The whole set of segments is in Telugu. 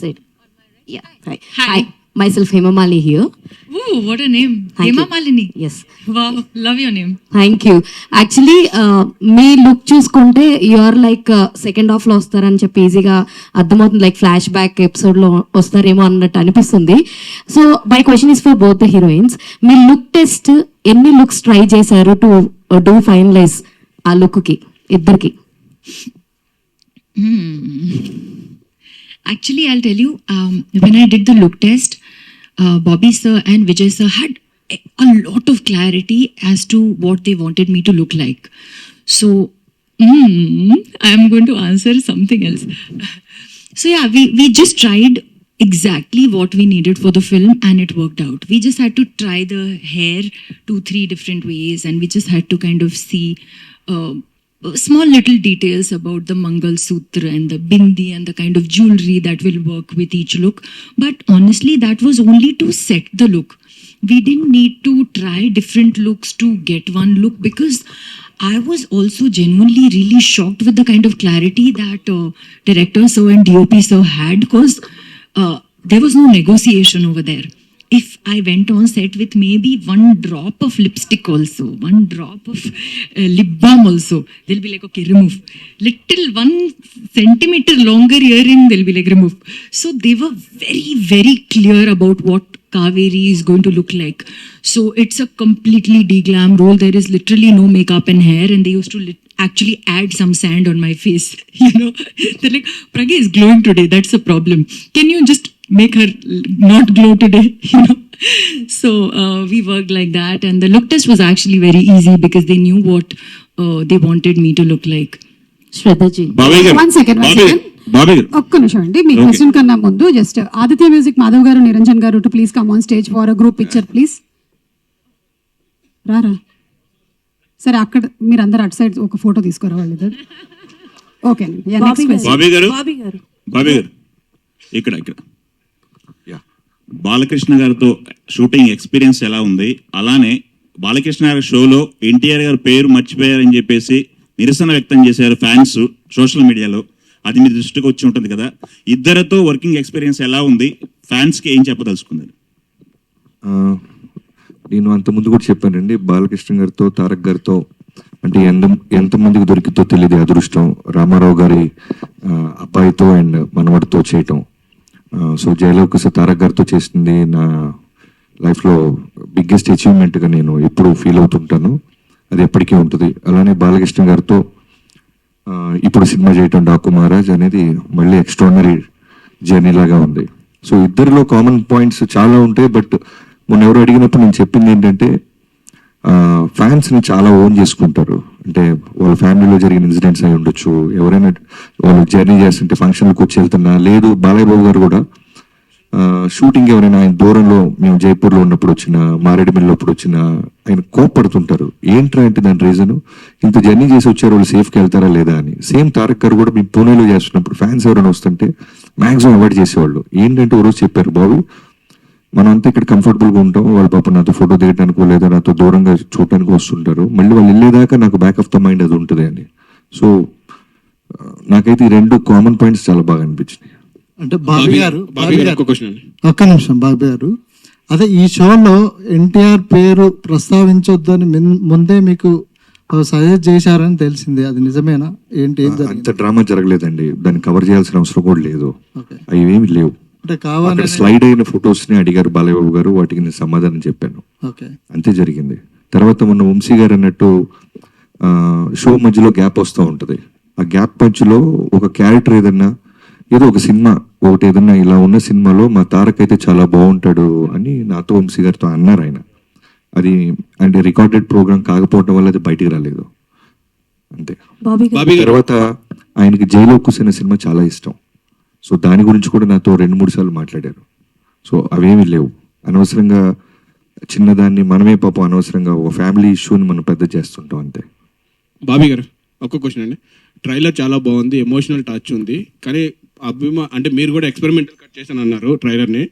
Side. Yeah. Hi. Hi. Myself Hemamali here. Ooh, what a name. Thank Hema you. Malini. Yes. Wow, love your name. Thank you actually me look చూసుకుంటే యూఆర్ లైక్ సెకండ్ హాఫ్లో వస్తారని చెప్పి ఈజీగా అర్థమవుతుంది లైక్ ఫ్లాష్ బ్యాక్ ఎపిసోడ్లో వస్తారేమో అన్నట్టు అనిపిస్తుంది so my question is for both the heroines me look test ఎన్ని లుక్స్ ట్రై చేశారు టు డూ ఫైనలైజ్ ఆ లుక్కి ఇద్దరికి Actually, I'll tell you, um, when I did the look test, uh, Bobby sir and Vijay sir had a, lot of clarity as to what they wanted me to look like. So, mm, I'm going to answer something else. So yeah, we, we just tried exactly what we needed for the film and it worked out. We just had to try the hair two, three different ways and we just had to kind of see uh, small little details about the Mangal Sutra and the bindi and the kind of jewelry that will work with each look. But honestly, that was only to set the look. We didn't need to try different looks to get one look because I was also genuinely really shocked with the kind of clarity that uh, director so and DOP so had because uh, there was no negotiation over there. If I went on set with maybe one drop of lipstick also, one drop of uh, lip balm also, they'll be like, okay, remove. Little one centimeter longer earring, they'll be like, remove. So they were very, very clear about what Kaveri is going to look like. So it's a completely deglam role. There is literally no makeup and hair, and they used to actually add some sand on my face. You know, they're like, Pragya is glowing today. That's a problem. Can you just make her not glow today? You know. So uh, we worked like that, and the look test was actually very easy because they knew what uh, they wanted me to look like. శ్రద్ధజీ Bobby గారు One second, one Bobby second. Bobby గారు ఒక్క నిమిషం అండి మీ Okay. క్వశ్చన్ కన్నా ముందు just Aditya music Madhav garu Niranjan garu two please come on stage for a group picture please రారా సరే అక్కడ మీరు అందరు అటు సైడ్ ఒక ఫోటో తీసుకురా వాళ్ళిద్దరు ఓకే బాబీ గారు బాబీ గారు ఇక్కడ ఇక్కడ యా. బాలకృష్ణ గారితో షూటింగ్ ఎక్స్పీరియన్స్ ఎలా ఉంది? అలానే బాలకృష్ణ గారి షోలో ఎన్టీఆర్ గారి పేరు మర్చిపోయారని చెప్పేసి నిరసన వ్యక్తం చేశారు ఫ్యాన్స్ సోషల్ మీడియాలో. అది మీ దృష్టికి వచ్చి ఉంటుంది కదా. ఇద్దరితో వర్కింగ్ ఎక్స్పీరియన్స్ ఎలా ఉంది? ఫ్యాన్స్కి ఏం చెప్పదలుచుకున్నారు? నేను అంతకుముందు కూడా చెప్పానండి. బాలకృష్ణ గారితో తారక్ గారితో అంటే ఎంత ఎంతమందికి దొరికితో తెలియదు అదృష్టం. రామారావు గారి అబ్బాయితో అండ్ మనవడితో చేయటం. సో జయలోక్ తారక్ గారితో చేసింది నా లైఫ్లో బిగ్గెస్ట్ అచీవ్మెంట్గా నేను ఎప్పుడు ఫీల్ అవుతుంటాను. అది ఎప్పటికీ ఉంటుంది. అలానే బాలకృష్ణ గారితో ఇప్పుడు సినిమా చేయటం డాకు మహారాజ్ అనేది మళ్ళీ ఎక్స్ట్రాడినరీ జర్నీ లాగా ఉంది. సో ఇద్దరిలో కామన్ పాయింట్స్ చాలా ఉంటాయి బట్ మొన్న ఎవరు అడిగినప్పుడు నేను చెప్పింది ఏంటంటే ఫ్యాన్స్ని చాలా ఓన్ చేసుకుంటారు. అంటే వాళ్ళ ఫ్యామిలీలో జరిగిన ఇన్సిడెంట్స్ అయి ఉండొచ్చు. ఎవరైనా వాళ్ళు జర్నీ చేస్తుంటే ఫంక్షన్లకు వచ్చి వెళ్తున్నా లేదు బాలయ్య బాబు గారు కూడా షూటింగ్ ఎవరైనా ఆయన దూరంలో మేము జైపూర్లో ఉన్నప్పుడు వచ్చిన మారేడుమిల్లి అప్పుడు వచ్చిన ఆయన కోప్పడుతుంటారు. ఏంట్రా అంటే దాని రీజను? ఇంత జర్నీ చేసి వచ్చారు వాళ్ళు సేఫ్కి వెళ్తారా లేదా అని. సేమ్ తారక్ గారు కూడా మేము పూణేలో చేస్తున్నప్పుడు ఫ్యాన్స్ ఎవరైనా వస్తుంటే మ్యాక్సిమం అవాయిడ్ చేసేవాళ్ళు. ఏంటంటే ఒకరోజు చెప్పారు బాబు మనం అంతా ఇక్కడ comfortable గా ఉంటాం. వాళ్ళ పాప నాతో ఫోటో దిగడానికి లేదా నాతో దూరంగా చూడటానికి వస్తుంటారు. మళ్ళీ వాళ్ళు వెళ్ళేదాకా నాకు బ్యాక్ ఆఫ్ ద మైండ్ అది ఉంటుంది అని సో నాకైతే ఈ రెండు కామన్ పాయింట్స్ చాలా బాగా అనిపించినాయి. అంటే బాబీ గారు బాబీ గారు ఒక్క క్వశ్చన్ అండి. ఒక్క నిమిషం బాబీ గారు. అదే ఈ షోలో ఎన్టీఆర్ పేరు ప్రస్తావించొద్దని ముందే మీకు సజెస్ట్ చేశారని తెలిసింది. అది నిజమేనా? ఏంటి అంత డ్రామా జరగలేదండి. దాన్ని కవర్ చేయాల్సిన అవసరం కూడా లేదు. అవి ఏమి లేవు. అంటే స్లైడ్ అయిన ఫొటోస్ని అడిగారు బాలయ్యబాబు గారు వాటికి నేను సమాధానం చెప్పాను. ఓకే. అంతే జరిగింది. తర్వాత మొన్న వంశీ గారు అన్నట్టు షో మధ్యలో గ్యాప్ వస్తూ ఉంటుంది. ఆ గ్యాప్ మధ్యలో ఒక క్యారెక్టర్ ఏదన్నా ఏదో ఒక సినిమా ఒకటి ఏదన్నా ఇలా ఉన్న సినిమాలో మా తారక్ అయితే చాలా బాగుంటాడు అని నాతో వంశీ గారితో అన్నారు ఆయన. అది అంటే రికార్డెడ్ ప్రోగ్రామ్ కాకపోవడం వల్ల అది బయటికి రాలేదు. అంతే. బాబీ గారు. తర్వాత ఆయనకి జైలో కూసిన సినిమా చాలా ఇష్టం. సో దాని గురించి కూడా నాతో రెండు మూడు సార్లు మాట్లాడారు. సో అవేమీ లేవు. అనవసరంగా చిన్నదాన్ని మనమే పాపం అనవసరంగా ఒక ఫ్యామిలీ ఇష్యూని మనం పెద్ద చేస్తుంటాం అంతే. బాబీ గారు ఒక్క క్వశ్చన్ అండి. ట్రైలర్ చాలా బాగుంది ఎమోషనల్ టచ్ ఉంది కానీ అభిమా అంటే మీరు కూడా ఎక్స్పెరిమెంట్ కట్ చేశాను అన్నారు ట్రైలర్ని.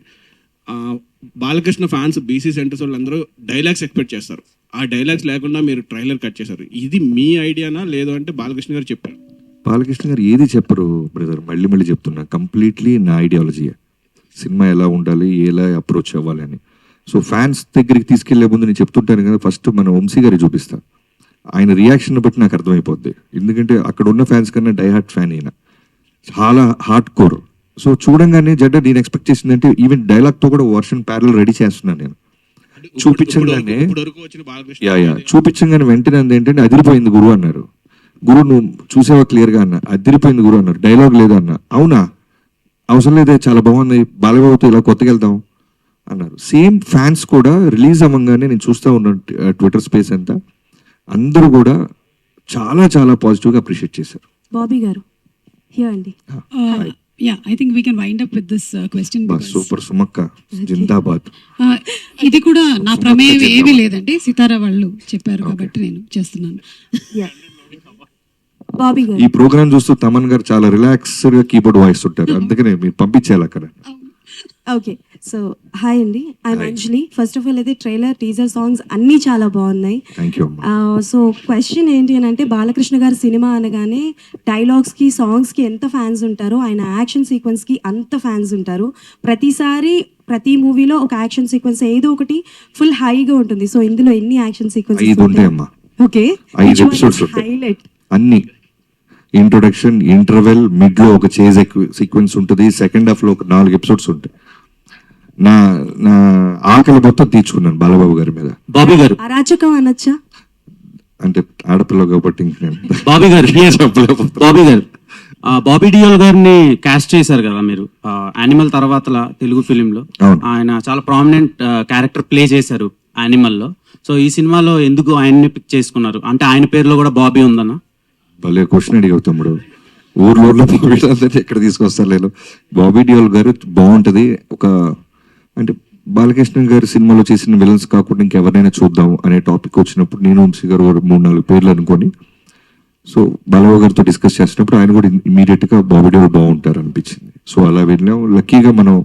బాలకృష్ణ ఫ్యాన్స్ బీసీ సెంటర్స్ వాళ్ళందరూ డైలాగ్స్ ఎక్స్పెక్ట్ చేస్తారు. ఆ డైలాగ్స్ లేకుండా మీరు ట్రైలర్ కట్ చేశారు. ఇది మీ ఐడియానా లేదు అంటే బాలకృష్ణ గారు చెప్పారు. బాలకృష్ణ గారు ఏది చెప్పరు బ్రదర్ మళ్ళీ మళ్ళీ చెప్తున్నా. కంప్లీట్లీ నా ఐడియాలజీ సినిమా ఎలా ఉండాలి ఎలా అప్రోచ్ అవ్వాలి అని. సో ఫ్యాన్స్ దగ్గరికి తీసుకెళ్ళే ముందు నేను చెప్తుంటాను కదా ఫస్ట్ మన వంశీ గారి చూపిస్తా. ఆయన రియాక్షన్ బట్టి నాకు అర్థమైపోద్ది. ఎందుకంటే అక్కడ ఉన్న ఫ్యాన్స్ కన్నా డై హార్ట్ ఫ్యాన్ అయినా చాలా హార్డ్ కోర్ సో చూడంగానే జడ్డ నేను ఎక్స్పెక్ట్ చేసిందంటే ఈవెన్ డైలాగ్తో కూడా వర్షన్ ప్యారల్ రెడీ చేస్తున్నాను నేను. చూపించగానే యా యా. చూపించగానే వెంటనే అంది ఏంటంటే అదిరిపోయింది గురువు అన్నారు. గురు నువ్వు చూసేవా క్లియర్గా అన్న అదిరిపోయింది గురువు అన్నారు. డైలాగ్ లేదు అన్న. అవునా? అవసరం లేదే చాలా బాగుంది. బాలబాబుతో ఇలా కొత్తగా వెళ్దాం అన్నారు. సేమ్ ఫ్యాన్స్ కూడా రిలీజ్ అవ్వగానే నేను చూస్తా ఉన్నాను ట్విట్టర్ స్పేస్ అంతా అందరూ కూడా చాలా చాలా పాజిటివ్గా అప్రిషియేట్ చేశారు. బాబీ గారు హియర్ అండి. Yeah I think we can wind up with this question super Sumakka Zindabad. Uh, ఇది కూడా నా ప్రమేయం ఏమీ లేదండి. సితారా వాళ్ళు చెప్పారు కాబట్టి నేను చేస్తున్నాను. గారు ఈ ప్రోగ్రామ్ చూస్తూ తమన్ గారు చాలా రిలాక్స్గా కీబోర్డ్ వాయిస్తుంటారు అందుకనే మీరు పంపించాలి అక్కడ. ఓకే. సో హాయ్ అండి. I'm Anjali first of all అయితే ట్రైలర్ టీజర్ సాంగ్స్ అన్నీ చాలా బాగున్నాయి. సో క్వశ్చన్ ఏంటి అని అంటే బాలకృష్ణ గారి సినిమా అనగానే డైలాగ్స్కి సాంగ్స్కి ఎంత ఫ్యాన్స్ ఉంటారో ఆయన యాక్షన్ సీక్వెన్స్కి అంత ఫ్యాన్స్ ఉంటారు. ప్రతిసారి ప్రతి మూవీలో ఒక యాక్షన్ సీక్వెన్స్ ఏదో ఒకటి ఫుల్ హైగా ఉంటుంది. సో ఇందులో ఎన్ని యాక్షన్ ఉంటాయమ్మా. ఓకే హైలైట్ అన్ని. ఇంట్రొడక్షన్ ఇంటర్వెల్ మిడ్లో ఒక చేజ్ సీక్వెన్స్ ఉంటుంది సెకండ్ హాఫ్లో ఒక నాలుగు ఎపిసోడ్స్ ఉంటాయి. నా నా ఆకలి మొత్తం తీర్చుకున్నాను బాలబాబు గారి మీద. బాబీ గారు. అరాచకం అనొచ్చా? అంటే ఆడపిల్ల కాబట్టి ఇంక నేను బాబీ గారు. బాబీ గారు ఆ, బాబీ డియోల్ గారిని క్యాస్ట్ చేశారు కదా మీరు యానిమల్ తర్వాత తెలుగు ఫిలిం లో అవును. ఆయన చాలా ప్రామినెంట్ క్యారెక్టర్ ప్లే చేశారు యానిమల్లో. సో ఈ సినిమాలో ఎందుకు ఆయన్ని పిక్ చేసుకున్నారు? అంటే ఆయన పేరులో కూడా బాబీ ఉందన్న భలే క్వశ్చన్ అడిగావు తమ్ముడు. ఊర్లో ఊర్లో ఎక్కడ తీసుకొస్తారు లేదు. బాబీ డియోల్ గారు బాగుంటుంది. ఒక అంటే బాలకృష్ణ గారి సినిమాలో చేసిన విలన్స్ కాకుండా ఇంకెవరినైనా చూద్దాం అనే టాపిక్ వచ్చినప్పుడు నేను వంశీ గారు మూడు నాలుగు పేర్లు అనుకొని సో బాలబాబు గారితో డిస్కస్ చేసినప్పుడు ఆయన కూడా ఇమీడియట్గా బాబీ డియోల్ బాగుంటారు అనిపించింది. సో అలా వెళ్ళాం. లక్కీగా మనం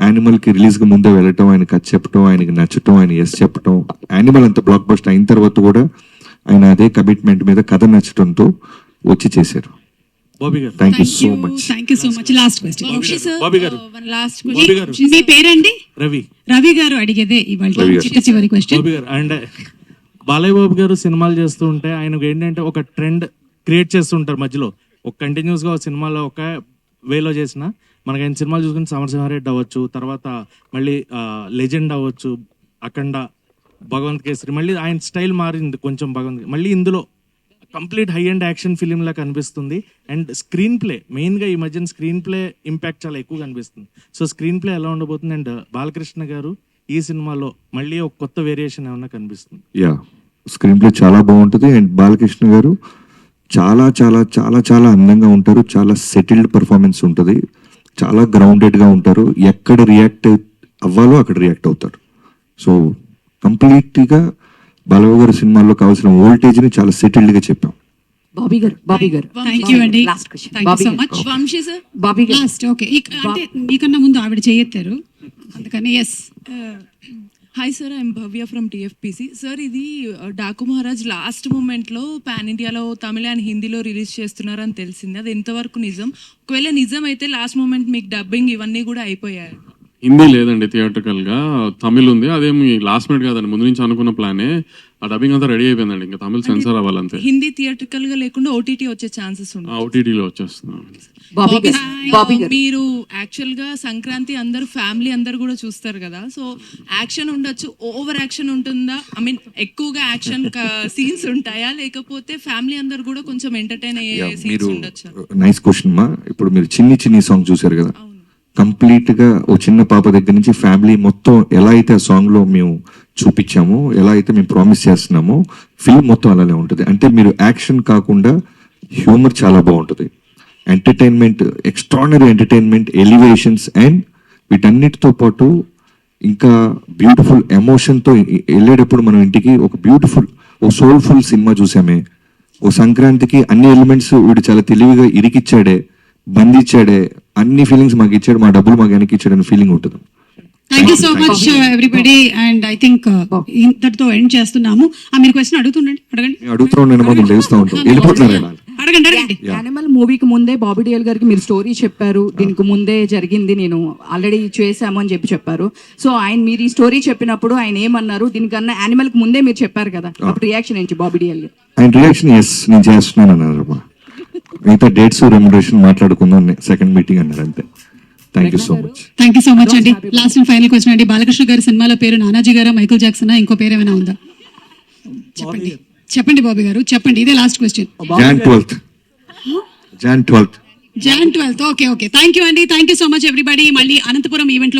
యానిమల్కి రిలీజ్గా ముందే వెళ్ళటం ఆయన కథ చెప్పడం ఆయనకి నచ్చటం ఆయన ఎస్ చెప్పటం యానిమల్ అంత బ్లాక్ బస్ట్ అయిన తర్వాత కూడా ఆయన అదే కమిట్మెంట్ మీద కథ నచ్చటంతో వచ్చి చేశారు. Bobby garu. Thank you so much thank you so much last question Bobby garu. Last Bobby గారు. మీ పేరండి? రవి. రవి గారు అడిగేదే ఇవాళ రవి గారు. చిట్ట చివరి క్వశ్చన్ బాబు గారు అండ్ బాలయ్య బాబు గారు సినిమాలు చేస్తూ ఉంటే ఆయనకు ఏంటంటే ఒక ట్రెండ్ క్రియేట్ చేస్తుంటారు మధ్యలో. ఒక కంటిన్యూస్గా ఒక సినిమాలో ఒక వేలో చేసిన మనకి ఆయన సినిమాలు చూసుకుని సమరసింహారెడ్డి అవ్వచ్చు తర్వాత మళ్ళీ లెజెండ్ అవ్వచ్చు అఖండ భగవంత్ కేసరి మళ్ళీ ఆయన స్టైల్ మారింది కొంచెం భగవంత్ మళ్ళీ ఇందులో కంప్లీట్ హై అండ్ యాక్షన్ ఫిలింలా కనిపిస్తుంది. అండ్ స్క్రీన్ ప్లే మెయిన్గా ఈ మధ్యన స్క్రీన్ ప్లే ఇంపాక్ట్ చాలా ఎక్కువ కనిపిస్తుంది. సో స్క్రీన్ ప్లే ఎలా ఉండబోతుంది అండ్ బాలకృష్ణ గారు ఈ సినిమాలో మళ్ళీ ఒక కొత్త వేరియేషన్ ఏమన్నా కనిపిస్తుంది? యా స్క్రీన్ ప్లే చాలా బాగుంటుంది. అండ్ బాలకృష్ణ గారు చాలా చాలా చాలా చాలా అందంగా ఉంటారు. చాలా సెటిల్డ్ పర్ఫార్మెన్స్ ఉంటుంది. చాలా గ్రౌండెడ్గా ఉంటారు. ఎక్కడ రియాక్ట్ అవ్వాలో అక్కడ రియాక్ట్ అవుతారు. సో కంప్లీట్గా బాలబాబు గారి సినిమాల్లో కావాల్సిన వోల్టేజ్ని చాలా సెటిల్డ్గా చెప్పాం. బాబీ గారు బాబీ గారు. థ్యాంక్ యూ అండి last question thank you Bobby so garu. Much Vamsi sir Bobby garu. Last okay అంటే మీకన్నా ముందు ఆవిడ చేయెత్తారు. అందుకని yes hi sir I'm Bhavya from TFPC sir ఇది డాకు మహారాజ్ లాస్ట్ మూమెంట్లో పాన్ ఇండియాలో తమిళ అండ్ హిందీలో రిలీజ్ చేస్తున్నారని తెలిసింది. అది ఎంతవరకు నిజం? ఒకవేళ నిజం అయితే లాస్ట్ మూమెంట్ మీకు డబ్బింగ్ ఇవన్నీ కూడా అయిపోయాయి. హిందీ లేదండి థియేటర్కల్గా తమిళ్ ఉంది. అదేమి లాస్ట్ మినిట్ కాదండి. ముందు నుంచి అనుకున్న ప్లానే ఆ డబ్బింగ్ అంతా రెడీ అయిపోయిందండి. ఇంకా తమిళ్ సెన్సార్ అవ్వాలంతే. హిందీ థియేటర్కల్గా లేకుండా ఓటీటీ వచ్చే ఛాన్సెస్ ఉన్నాయి. ఓటీటీలో వచ్చేస్తున్నాం. బాబీ గారు బాబీ గారు. మీరు యాక్చువల్గా సంక్రాంతి అందరు ఫ్యామిలీ అందరు కూడా చూస్తారు కదా. సో యాక్షన్ ఉండొచ్చు. ఓవర్ యాక్షన్ ఉంటుందా? ఐ మీన్ ఎక్కువగా యాక్షన్ సీన్స్ ఉంటాయా? లేకపోతే ఫ్యామిలీ అందరు కూడా కొంచెం ఎంటర్టైన్ అయ్యే Yeah, సీన్స్ మీరు ఉండొచ్చా? నైస్ క్వశ్చన్ మా. ఇప్పుడు మీరు చిన్ని చిన్ని సాంగ్ చూశారు కదా. కంప్లీట్గా ఓ చిన్న పాప దగ్గర నుంచి ఫ్యామిలీ మొత్తం ఎలా అయితే ఆ సాంగ్లో మేము చూపించామో ఎలా అయితే మేము ప్రామిస్ చేస్తున్నామో ఫిల్మ్ మొత్తం అలానే ఉంటుంది. అంటే మీరు యాక్షన్ కాకుండా హ్యూమర్ చాలా బాగుంటుంది. Entertainment extraordinary entertainment elevations and వీటన్నిటితో పాటు ఇంకా బ్యూటిఫుల్ ఎమోషన్తో వెళ్ళేటప్పుడు మనం ఇంటికి ఒక బ్యూటిఫుల్ ఓ సోల్ఫుల్ సినిమా చూసామే. ఓ సంక్రాంతికి అన్ని ఎలిమెంట్స్ వీడు చాలా తెలివిగా ఇరికిచ్చాడే. బంధించాడే అన్ని ఫీలింగ్స్ మాకు ఇచ్చాడు మా డబ్బులు మాకు వెనక్కి ఇచ్చాడు అనే ఫీలింగ్ ఉంటుంది. Thank you so much everybody and I think ఇంతటితో ఎండ్ చేస్తున్నాము. ఆ మీరు క్వశ్చన్ అడుగుతుండండి. అడగండి. అడుగుతూ మమ్మల్ని లేస్తూ ఉంటాం వెళ్ళిపోతున్నారు అడగండి అడగండి. యానిమల్ మూవీకి ముందే బాబీ డియల్ గారికి మీరు స్టోరీ చెప్పారు. దీనికి ముందే జరిగింది. నేను ఆల్రెడీ చేశాము అని చెప్పి చెప్పారు. సో ఆయన మీరు ఈ స్టోరీ చెప్పినప్పుడు ఆయన ఏమన్నారు? దీనికన్నా యానిమల్కి ముందే మీరు చెప్పారు కదా. అప్పుడు రియాక్షన్ ఏంటి బాబీ డియల్ గారు ఆయన రియాక్షన్ ఎస్ నేను చేస్తున్నాను అన్నారు మిగతా డేట్స్ రెమ్యునరేషన్ మాట్లాడుకుందాం సెకండ్ మీటింగ్ అన్నారు అంతే. Thank you so much thank you so much అండి. లాస్ట్ అండ్ ఫైనల్ క్వశ్చన్ అండి. బాలకృష్ణ గారి సినిమాలో పేరు నానాజీ గారా మైకిల్ జాక్సన్? ఇంకో పేరు ఏమైనా ఉందా? చెప్పండి. చెప్పండి బాబీ గారు. చెప్పండి. ఇదే last question Jan twelfth Jan twelfth Jan twelfth okay okay thank you అండి. Thank you so much everybody మళ్ళీ అనంతపురం ఈవెంట్లో